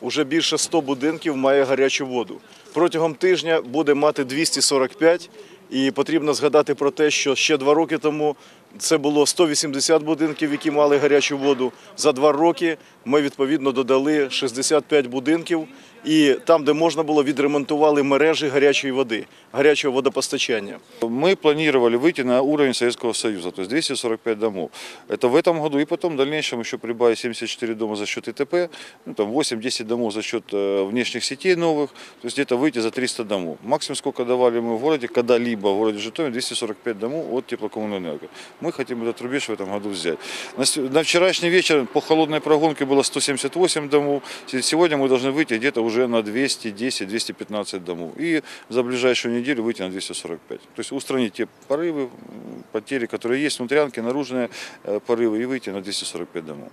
Уже більше 100 будинків має гарячу воду. Протягом тижня буде мати 245. І потрібно згадати про те, що ще два роки тому це було 180 будинків, які мали гарячу воду. За два роки ми відповідно додали 65 будинків, і там, де можна було, відремонтували мережі гарячої води, гарячого водопостачання. Мы планировали выйти на уровень Советского Союза, то есть 245 домов. Это в этом году и потом в дальнейшем еще прибавить 74 дома за счет ИТП, ну, там 8-10 домов за счет э, внешних сетей новых, то есть где-то выйти за 300 домов. Максимум, сколько давали мы в городе, когда-либо в городе Житомир, 245 домов от теплокоммунэнерго. Мы хотим этот рубеж в этом году взять. На, с- на вчерашний вечер по холодной прогонке было 178 домов, сегодня мы должны выйти где-то уже на 210-215 домов. И за ближайшую неделю выйти на 245. То есть устранить те порывы, м, потери, которые есть, внутрянки, наружные э, порывы и выйти на 245 домов.